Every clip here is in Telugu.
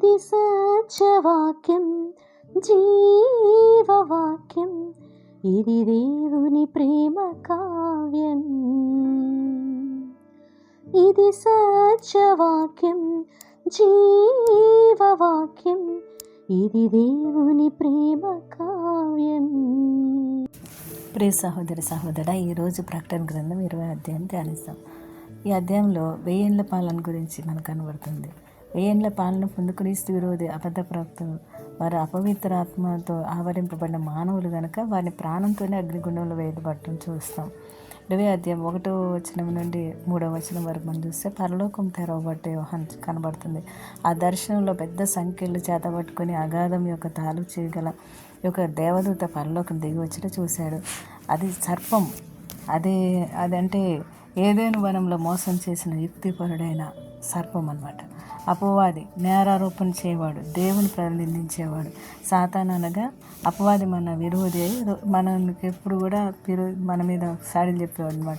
ఇది సత్యవాక్యం జీవవాక్యం. ఇది దేవుని ప్రేమ కావ్యం. ఇది సత్యవాక్యం జీవవాక్యం. ఇది దేవుని ప్రేమ కావ్యం. ప్రియ సహోదరి సహోదర ఈరోజు ప్రకటన గ్రంథం ఇరవై అధ్యాయం ధ్యానిస్తాం. ఈ అధ్యాయంలో వెయ్యేండ్ల పాలన గురించి మనకు కనబడుతుంది. వెయ్యేండ్ల పాలన పొందు విరోధి అబద్ధ ప్రవక్తలు. వారు అపవిత్ర ఆత్మతో ఆవరింపబడిన మానవులు కనుక వారిని ప్రాణంతోనే అగ్నిగుండంలో వేయబడటం చూస్తాం. ఇరవై అధ్యాయం ఒకటో వచనం నుండి మూడో వచనం వరకు మనం చూస్తే పరలోకం తెరవబట్టే కనబడుతుంది. ఆ దర్శనంలో పెద్ద సంఖ్యలు చేతబట్టుకుని అగాధం యొక్క తాలు చేయగల యొక్క దేవదూత పరలోకం దిగి వచ్చి చూశాడు. అది సర్పం. అది అదంటే ఏదైనా వనంలో మోసం చేసిన యుక్తిపరుడైన సర్పం అనమాట అపవాది నేరారోపణ చేయవాడు దేవుని ప్రతినిధించేవాడు. సాతాన్ అనగా అపవాది మన విరోధి అయి మనకి ఎప్పుడు కూడా పిరు మన మీద సాడీలు చెప్పేవాడు అనమాట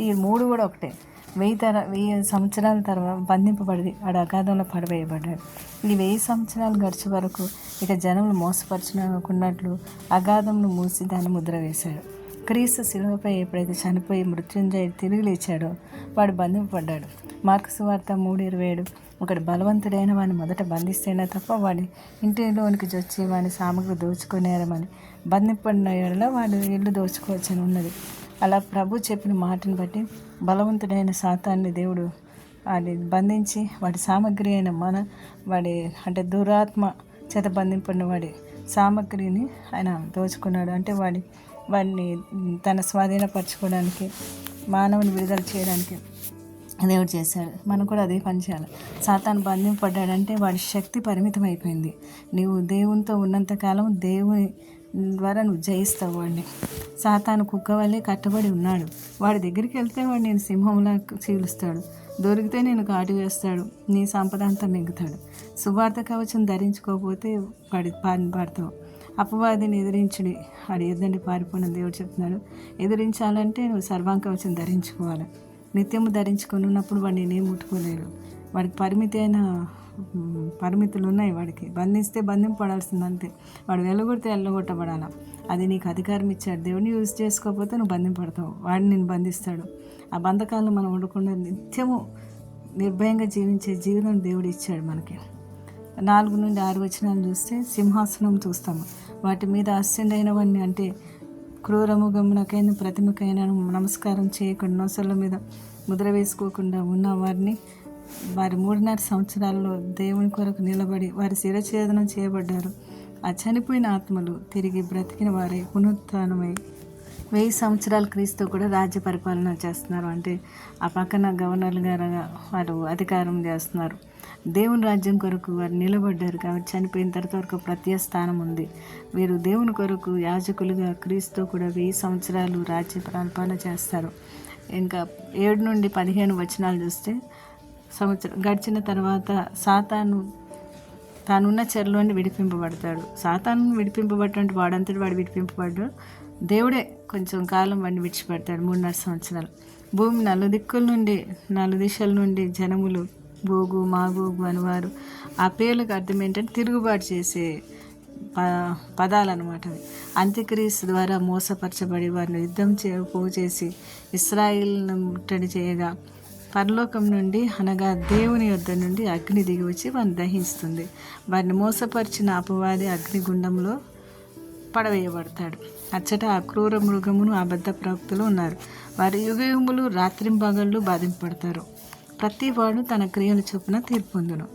ఈ మూడు కూడా ఒకటే. వెయ్యి తర వెయ్యి సంవత్సరాల తర్వాత బంధింపబడి ఆడ అగాధంలో పడవేయబడ్డాడు ఈ వెయ్యి సంవత్సరాలు గడిచే వరకు ఇక జనములు మోసపరచుకున్నట్లు అగాధంను మూసి దాన్ని ముద్ర వేశాడు. క్రీస్తు శిలువపై ఎప్పుడైతే చనిపోయి మృత్యుంజయ తిరిగి లేచాడో వాడు బంధింపబడ్డాడు. మార్క్స్ వార్త మూడు ఇరవై ఏడు. ఒకటి బలవంతుడైన వాడిని మొదట బంధిస్తేనే తప్ప వాడి ఇంటిలోనికి వచ్చి వాడి సామగ్రి దోచుకునేరమని బంధింపడిన ఏడలో వాడు ఇల్లు దోచుకోవచ్చని ఉన్నది. అలా ప్రభు చెప్పిన మాటను బట్టి బలవంతుడైన సాతాన్ని దేవుడు వాడిని బంధించి వాడి సామగ్రి అయిన మన వాడి అంటే దురాత్మ చేత బంధింపడిన వాడి సామగ్రిని ఆయన దోచుకున్నాడు. అంటే వాడి వాడిని తన స్వాధీనపరచుకోవడానికి మానవుని విడుదల చేయడానికి దేవుడు చేశాడు. మనం కూడా అదే పని చేయాలి. సాతాను బంధింపడ్డాడంటే వాడి శక్తి పరిమితం అయిపోయింది నీవు దేవునితో ఉన్నంతకాలం దేవుని ద్వారా నువ్వు జయిస్తావు వాడిని. సాతాను కుక్క వల్లే కట్టబడి ఉన్నాడు. వాడి దగ్గరికి వెళ్తే వాడు నేను సింహంలా చీలుస్తాడు. దొరికితే నేను కాటు వేస్తాడు. నీ సంపద అంతా మింగుతాడు. సువార్త కవచం ధరించుకోకపోతే వాడి పారిన పడతావు అపవాదిని ఎదిరించుడి. వాడు ఎదురండి పారిపోయిన దేవుడు చెప్తున్నాడు. ఎదిరించాలంటే నువ్వు సర్వాంగ కవచం ధరించుకోవాలి. నిత్యము ధరించుకొని ఉన్నప్పుడు వాడిని నేనేం ముట్టుకోలేరు. వాడికి పరిమితి అయిన పరిమితులు ఉన్నాయి వాడికి. బంధిస్తే బంధింపడాల్సింది అంతే. వాడు వెళ్ళగొడితే వెళ్ళగొట్టబడాల. అది నీకు అధికారం ఇచ్చాడు. దేవుడిని యూజ్ చేసుకోకపోతే నువ్వు బంధింపడతావు వాడిని నేను బంధిస్తాడు. ఆ బంధకాలను మనం ఉండకుండా నిత్యము నిర్భయంగా జీవించే జీవితం దేవుడు ఇచ్చాడు మనకి. నాలుగు నుండి ఆరు వచనాలు చూస్తే సింహాసనం చూస్తాము. వాటి మీద అస్సెండైనవన్నీ అంటే క్రూరముగమునకైన ప్రతిమకైన నమస్కారం చేయకుండా నోసల మీద ముద్ర వేసుకోకుండా ఉన్న వారిని వారి మూడున్నర సంవత్సరాల్లో దేవుని కొరకు నిలబడి వారి శిరఛేదనం చేయబడ్డారు. ఆ చనిపోయిన ఆత్మలు తిరిగి బ్రతికిన వారే పునరుత్నమై వెయ్యి సంవత్సరాల క్రీస్తు కూడా రాజ్య పరిపాలన చేస్తున్నారు. అంటే ఆ పక్కన గవర్నర్లు గారు వారు అధికారం చేస్తున్నారు. దేవుని రాజ్యం కొరకు వారు నిలబడ్డారు కాబట్టి చనిపోయిన తర్వాత వరకు ప్రత్యేక స్థానం ఉంది. వీరు దేవుని కొరకు యాజకులుగా క్రీస్తు కూడా వెయ్యి సంవత్సరాలు రాజ్య పరిపాలన చేస్తారు. ఇంకా ఏడు నుండి పదిహేను వచనాలు చూస్తే సంవత్సరం గడిచిన తర్వాత సాతాను తానున్న చెరలోని విడిపింపబడతాడు. సాతాను విడిపింపబడ్డంటే వాడంతటి వాడు విడిపింపబడ్డు. దేవుడే కొంచెం కాలం వాడిని విడిచిపెడతాడు మూడున్నర సంవత్సరాలు. భూమి నలు దిక్కుల నుండి నలు దిశల నుండి జనములు గోగు మాగోగు అనివారు. ఆ పేర్లకు అర్థం ఏంటంటే తిరుగుబాటు చేసే ప పదాలు అనమాట అవి. అంత్యక్రీస్తు ద్వారా మోసపరచబడి వారిని యుద్ధం చే పోగు చేసి ఇస్రాయిల్ను ముట్టడి చేయగా పరలోకం నుండి అనగా దేవుని యొద్ద నుండి అగ్ని దిగి వచ్చి వారిని దహిస్తుంది. వారిని మోసపరిచిన అపవాది అగ్నిగుండంలో పడవేయబడతాడు. అచ్చట ఆ క్రూర మృగమును అబద్ధ ప్రవక్తలు ఉన్నారు. వారి యుగయుములు రాత్రింబగళ్ళు బాధింపడతారు ప్రతి వాడు తన క్రియల చొప్పున తీర్పొందును.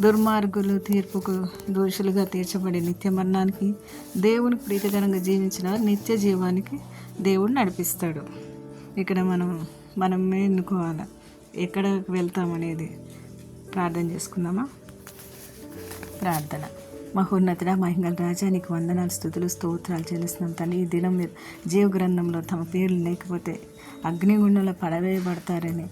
దుర్మార్గులు తీర్పుకు దోషులుగా తీర్చబడే నిత్య మరణానికి దేవునికి ప్రీతికరంగా జీవించిన నిత్య జీవానికి దేవుడు నడిపిస్తాడు. ఇక్కడ మనం మనం ఎన్నుకోవాలి? ఎక్కడ వెళ్తామనేది ప్రార్థన చేసుకుందామా? ప్రార్థన. మహోన్నతుడ మహిళ రాజా నీకు వందనాలు స్థుతులు స్తోత్రాలు చెల్లిస్తున్నాం తండ్రి. ఈ దినం మీరు జీవగ్రంథంలో తమ పేర్లు లేకపోతే అగ్నిగుండంలో పడవేయబడతారని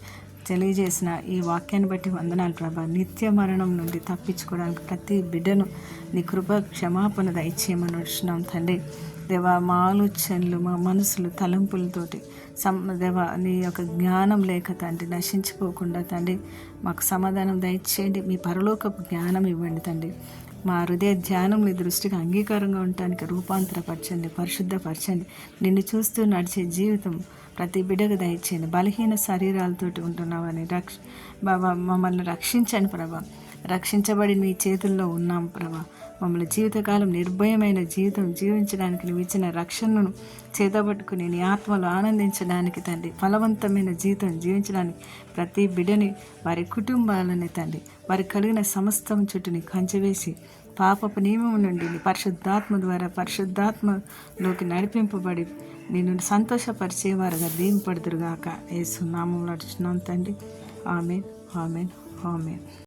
తెలియజేసిన ఈ వాక్యాన్ని బట్టి వందనాలు ప్రభా. నిత్య మరణం నుండి తప్పించుకోవడానికి ప్రతి బిడ్డను నీ కృప క్షమాపణ దయచేయమని వచ్చినాం తండ్రి. దేవా మా ఆలోచనలు మా మనసులు తలంపులతోటి సం దేవా నీ యొక్క జ్ఞానం లేక తండ్రి నశించిపోకుండా తండ్రి మాకు సమాధానం దయచేయండి. మీ పరలోకపు జ్ఞానం ఇవ్వండి తండ్రి. మా హృదయ ధ్యానం నీ దృష్టికి అంగీకారంగా ఉండటానికి రూపాంతరపరచండి పరిశుద్ధపరచండి. నిన్ను చూస్తూ నడిచే జీవితం ప్రతి బిడకు దయచేయండి. బలహీన శరీరాలతోటి ఉంటున్నామని రక్ష బాబా మమ్మల్ని రక్షించండి ప్రభా. రక్షించబడి నీ చేతుల్లో ఉన్నాం ప్రభా. మమ్మల్ని జీవితకాలం నిర్భయమైన జీవితం జీవించడానికి నువ్వు ఇచ్చిన రక్షణను చేతబట్టుకుని నీ ఆత్మలో ఆనందించడానికి తండ్రి ఫలవంతమైన జీవితం జీవించడానికి ప్రతి బిడ్డని వారి కుటుంబాలని తండ్రి వారికి కలిగిన సమస్తం చుట్టూని కంచవేసి పాపపు నియమం నుండి నీ పరిశుద్ధాత్మ ద్వారా పరిశుద్ధాత్మలోకి నడిపింపబడి నేను సంతోషపరిచేవారుగా దీంపడుదురుగాక ఏ సున్నామంలో నడుచున్నాం తండ్రి. ఆమెన్. ఆమెన్. ఆమెన్.